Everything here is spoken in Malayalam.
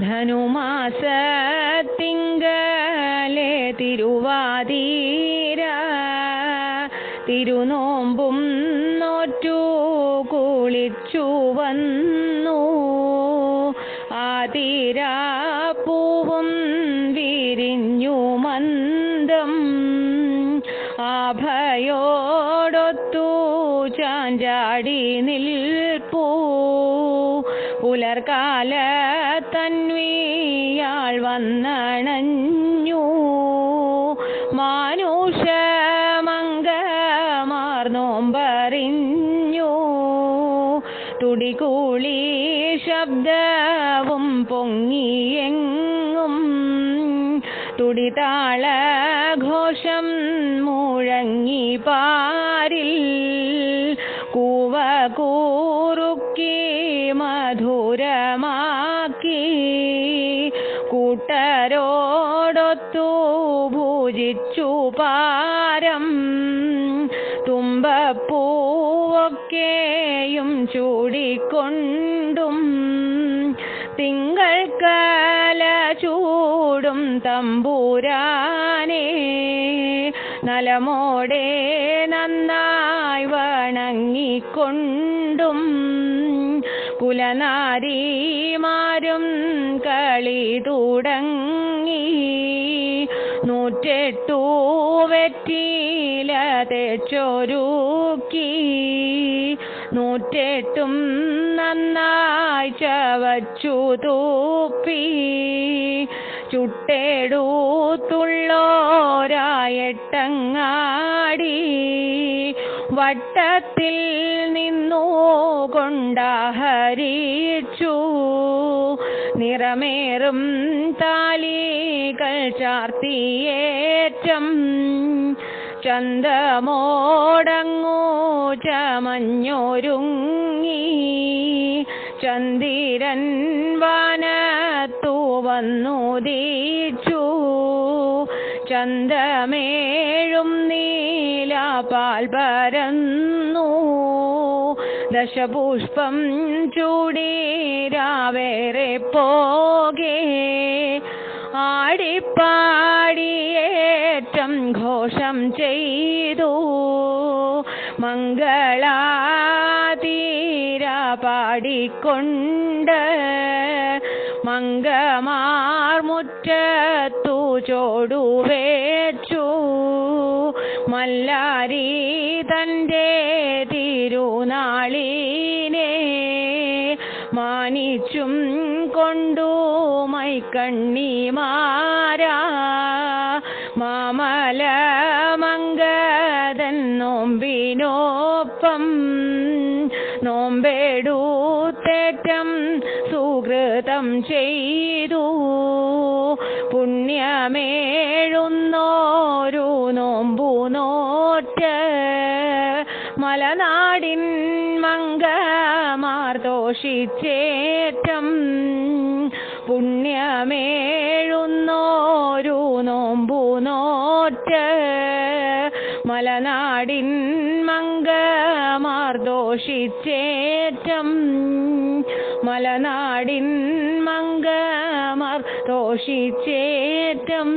ധനുമാസത്തിങ്കലെ തിരുവാതീര. തിരുനോമ്പും നോറ്റു കുളിച്ചു വന്നു. ആതിരാപ്പൂവും വിരിഞ്ഞു മന്ദം. ആഭയോടൊത്തു ചാഞ്ചാടി നിൽപ്പൂ പുലർകാല തന്വിയാൾ വന്നണഞ്ഞു. മാനുഷ മംഗമാർന്നോമ്പറിഞ്ഞു തുടികൂളി ശബ്ദവും പൊങ്ങിയെങ്ങും. തുടിതാള ഘോഷം മുഴങ്ങി പാരിൽ കൂവ കൂറുക്കി ഭൂജിച്ചു പാരം. തുമ്പപ്പൂവൊക്കെയും ചൂടിക്കൊണ്ടും തിങ്കൾ കല ചൂടും തമ്പൂരാനെ. നലമോടെ നന്നായി വണങ്ങിക്കൊണ്ടും കുലനാരിമാരും കളി തുടങ്ങി. നൂറ്റെട്ടു വെറ്റിയില തെച്ചൊരുക്കി നൂറ്റെട്ടും നന്നായി ചവച്ചു തൂപ്പി. ചുട്ടെടുത്തുള്ളോരായെട്ടങ്ങാടി വട്ടത്തിൽ നിന്നു കൊണ്ടാഹരിച്ചു. നിറമേറും താലികൾ ചാർത്തിയേറ്റം. ചന്തമോടങ്ങൂ ചമഞ്ഞൊരുങ്ങി. ചന്ദിരൻ വനത്തു ചന്ദമേഴും ചന്തമേഴും നീലാപാൽ പരന്നു. ദശപുഷ്പം ചൂടീരാവേറെ പോകെ. ആടിപ്പാടിയേറ്റം ഘോഷം ചെയ്തു. മംഗളാതീര പാടിക്കൊണ്ട് മംഗമാർമുറ്റത്തു ചോടുവേച്ചു മല്ലാരി തന്റെ തിരുനാളിനെ മാനിച്ചും കൊണ്ടു മൈക്കണ്ണിമാരാ മാമല മംഗതൻ നോമ്പിനോപ്പം നോമ്പെടുത്തേറ്റം സുഹൃതം ചെയ്തു. പുണ്യമേഴുന്നോരു നോമ്പു നോറ്റ് മലനാടിൻ മംഗമാർ ദോഷിച്ചേറ്റം പുണ്യമേഴുന്നോരു നോമ്പു നോറ്റ് മലനാടിൻ മംഗമാർ ദോഷിച്ചേറ്റം മലനാടിൻ മംഗമാർ ദോഷിച്ചേറ്റം